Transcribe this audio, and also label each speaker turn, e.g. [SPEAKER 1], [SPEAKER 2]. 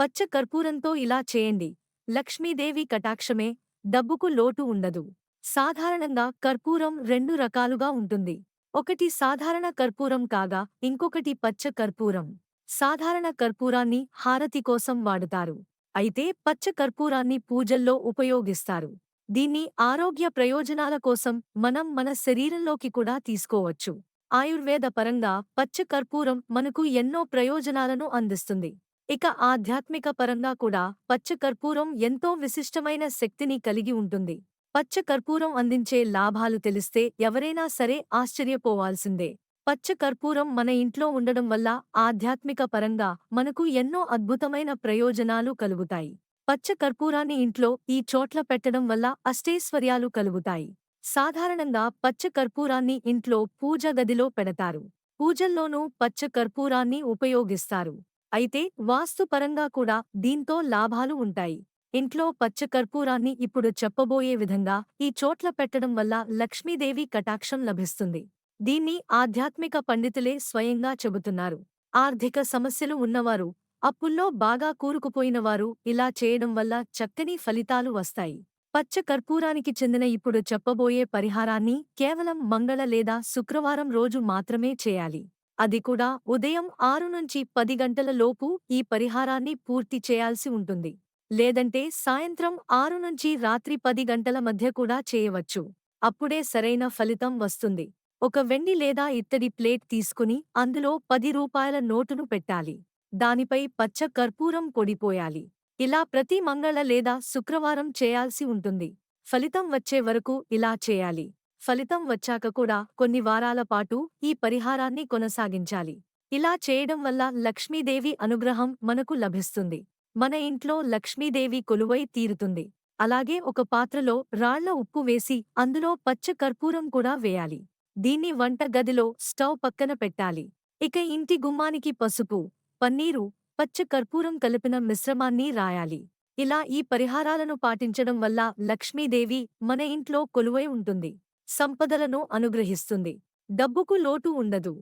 [SPEAKER 1] పచ్చ కర్పూరంతో ఇలా చేయండి. లక్ష్మీదేవి కటాక్షమే డబ్బుకు లోటు ఉండదు. సాధారణంగా కర్పూరం రెండు రకాలుగా ఉంటుంది. ఒకటి సాధారణ కర్పూరం కాగా ఇంకొకటి పచ్చ కర్పూరం. సాధారణ కర్పూరాన్ని హారతి కోసం వాడుతారు. అయితే పచ్చ కర్పూరాన్ని పూజల్లో ఉపయోగిస్తారు. దీన్ని ఆరోగ్య ప్రయోజనాల కోసం మనం మన శరీరంలోకి కూడా తీసుకోవచ్చు. ఆయుర్వేద పరంగా పచ్చ కర్పూరం మనకు ఎన్నో ప్రయోజనాలను అందిస్తుంది. ఇక ఆధ్యాత్మిక పరంగా కూడా పచ్చ కర్పూరం ఎంతో విశిష్టమైన శక్తిని కలిగి ఉంటుంది. పచ్చ కర్పూరం అందించే లాభాలు తెలిస్తే ఎవరైనా సరే ఆశ్చర్యపోవాల్సిందే. పచ్చ కర్పూరం మన ఇంట్లో ఉండడం వల్ల ఆధ్యాత్మిక పరంగా మనకు ఎన్నో అద్భుతమైన ప్రయోజనాలు కలుగుతాయి. పచ్చ కర్పూరాన్ని ఇంట్లో ఈ చోట్ల పెట్టడం వల్ల అష్టైశ్వర్యాలు కలుగుతాయి. సాధారణంగా పచ్చ కర్పూరాన్ని ఇంట్లో పూజ గదిలో పెడతారు. పూజల్లోనూ పచ్చ కర్పూరాన్ని ఉపయోగిస్తారు. అయితే వాస్తుపరంగా కూడా దీంతో లాభాలు ఉంటాయి. ఇంట్లో పచ్చ కర్పూరాన్ని ఇప్పుడు చెప్పబోయే విధంగా ఈ చోట్ల పెట్టడం వల్ల లక్ష్మీదేవి కటాక్షం లభిస్తుంది. దీన్ని ఆధ్యాత్మిక పండితులే స్వయంగా చెబుతున్నారు. ఆర్థిక సమస్యలు ఉన్నవారు అప్పుల్లో బాగా కూరుకుపోయినవారు ఇలా చేయడం వల్ల చక్కని ఫలితాలు వస్తాయి. పచ్చ కర్పూరానికి చెందిన ఇప్పుడు చెప్పబోయే పరిహారాన్ని కేవలం మంగళ లేదా శుక్రవారం రోజు మాత్రమే చేయాలి. అది కూడా ఉదయం ఆరు నుంచి పది గంటల లోపు ఈ పరిహారాన్ని పూర్తి చేయాల్సి ఉంటుంది. లేదంటే సాయంత్రం ఆరు నుంచి రాత్రి పది గంటల మధ్య కూడా చేయవచ్చు. అప్పుడే సరైన ఫలితం వస్తుంది. ఒక వెండి లేదా ఇత్తడి ప్లేట్ తీసుకుని అందులో పది రూపాయల నోటును పెట్టాలి. దానిపై పచ్చ కర్పూరం పొడిపోయాలి. ఇలా ప్రతి మంగళ లేదా శుక్రవారం చేయాల్సి ఉంటుంది. ఫలితం వచ్చే వరకు ఇలా చేయాలి. ఫలితం వచ్చాక కూడా కొన్ని వారాల పాటు ఈ పరిహారాన్ని కొనసాగించాలి. ఇలా చేయడం వల్ల లక్ష్మీదేవి అనుగ్రహం మనకు లభిస్తుంది. మన ఇంట్లో లక్ష్మీదేవి కొలువై తీరుతుంది. అలాగే ఒక పాత్రలో రాళ్ళ ఉప్పు వేసి అందులో పచ్చ కర్పూరం కూడా వేయాలి. దీన్ని వంట గదిలో స్టవ్ పక్కన పెట్టాలి. ఇక ఇంటి గుమ్మానికి పసుపు పన్నీరు పచ్చ కర్పూరం కలిపిన మిశ్రమాన్ని రాయాలి. ఇలా ఈ పరిహారాలను పాటించడం వల్ల లక్ష్మీదేవి మన ఇంట్లో కొలువై ఉంటుంది. సంపదలను అనుగ్రహిస్తుంది. డబ్బుకు లోటు ఉండదు.